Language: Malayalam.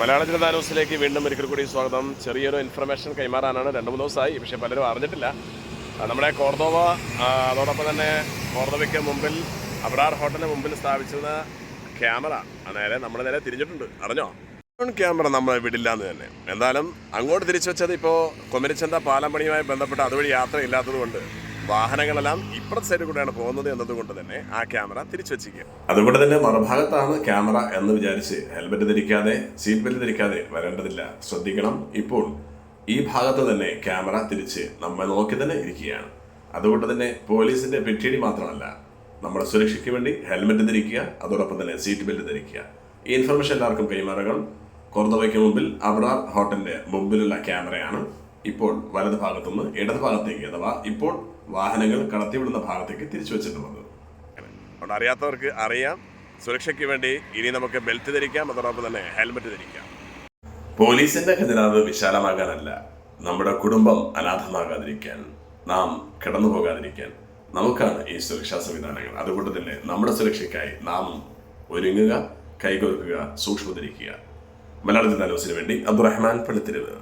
മലയാള ജനതാ ന്യൂസിലേക്ക് വീണ്ടും ഒരിക്കൽ കൂടി സ്വാഗതം. ചെറിയൊരു ഇൻഫർമേഷൻ കൈമാറാനാണ്. രണ്ട് മൂന്ന് ദിവസമായി. പക്ഷെ പലരും അറിഞ്ഞിട്ടില്ല. നമ്മുടെ കോർദോവ അതോടൊപ്പം തന്നെ കോർദോവയ്ക്ക് മുമ്പിൽ അബ്രാർ ഹോട്ടലിന് മുമ്പിൽ സ്ഥാപിച്ചിരുന്ന ക്യാമറ. നേരെ നമ്മൾ നേരെ തിരിഞ്ഞിട്ടുണ്ട്. അറിഞ്ഞോ? ക്യാമറ നമ്മൾ വിടില്ല എന്ന് തന്നെ. എന്തായാലും അങ്ങോട്ട് തിരിച്ചു വെച്ചത് ഇപ്പോൾ കൊമരിച്ചന്ത പാലം പണിയുമായി ബന്ധപ്പെട്ട് അതുവഴി യാത്ര ഇല്ലാത്തത് കൊണ്ട് വാഹനങ്ങളെല്ലാം ഇപ്പുറത്തെ സൈഡിൽ കൂടെയാണ് പോകുന്നത് എന്നതുകൊണ്ട് തന്നെ ആ ക്യാമറ തിരിച്ചു വെച്ചിരിക്കുക അതുകൊണ്ട് തന്നെ മറുഭാഗത്താണ് ക്യാമറ എന്ന് വിചാരിച്ച് ഹെൽമെറ്റ് ധരിക്കാതെ സീറ്റ് ബെൽറ്റ് ധരിക്കാതെ വരേണ്ടതില്ല. ശ്രദ്ധിക്കണം. ഇപ്പോൾ ഈ ഭാഗത്ത് തന്നെ ക്യാമറ തിരിച്ച് നമ്മൾ നോക്കി തന്നെ ഇരിക്കുകയാണ്. അതുകൊണ്ട് തന്നെ പോലീസിന്റെ പെറ്റിടി മാത്രമല്ല നമ്മുടെ സുരക്ഷയ്ക്ക് വേണ്ടി ഹെൽമെറ്റ് ധരിക്കുക അതോടൊപ്പം തന്നെ സീറ്റ് ബെൽറ്റ് ധരിക്കുക. ഈ ഇൻഫർമേഷൻ എല്ലാവർക്കും കൈമാറുകൾ കോർദവയ്ക്ക് മുമ്പിൽ അബ്രാർ ഹോട്ടലിന്റെ മുമ്പിലുള്ള ക്യാമറയാണ് ഇപ്പോൾ വലത് ഭാഗത്തുനിന്ന് ഇടത് ഭാഗത്തേക്ക് അഥവാ ഇപ്പോൾ വാഹനങ്ങൾ കടത്തിവിടുന്ന ഭാഗത്തേക്ക് തിരിച്ചു വെച്ചിട്ടുള്ളത് അവിടെ അറിയാത്തവർക്ക് അറിയാം. സുരക്ഷയ്ക്ക് വേണ്ടി ഇനി നമുക്ക് ബെൽറ്റ് ധരിക്കാം. അതോടൊപ്പം തന്നെ ഹെൽമെറ്റ് ധരിക്കാം. പോലീസിന്റെ ഖജനാവ് വിശാലമാകാനല്ല. നമ്മുടെ കുടുംബം അനാഥമാകാതിരിക്കാൻ നാം കിടന്നു പോകാതിരിക്കാൻ നമുക്കാണ് ഈ സുരക്ഷാ സംവിധാനങ്ങൾ. അതുകൊണ്ട് തന്നെ നമ്മുടെ സുരക്ഷയ്ക്കായി നാം ഒരുങ്ങുക കൈകോർക്കുക സൂക്ഷ്മതിരിക്കുക മലയാളത്തിൽ മലയാള ന്യൂസിന് വേണ്ടി അബ്ദുറഹ്മാൻ പള്ളിത്തിരിവ്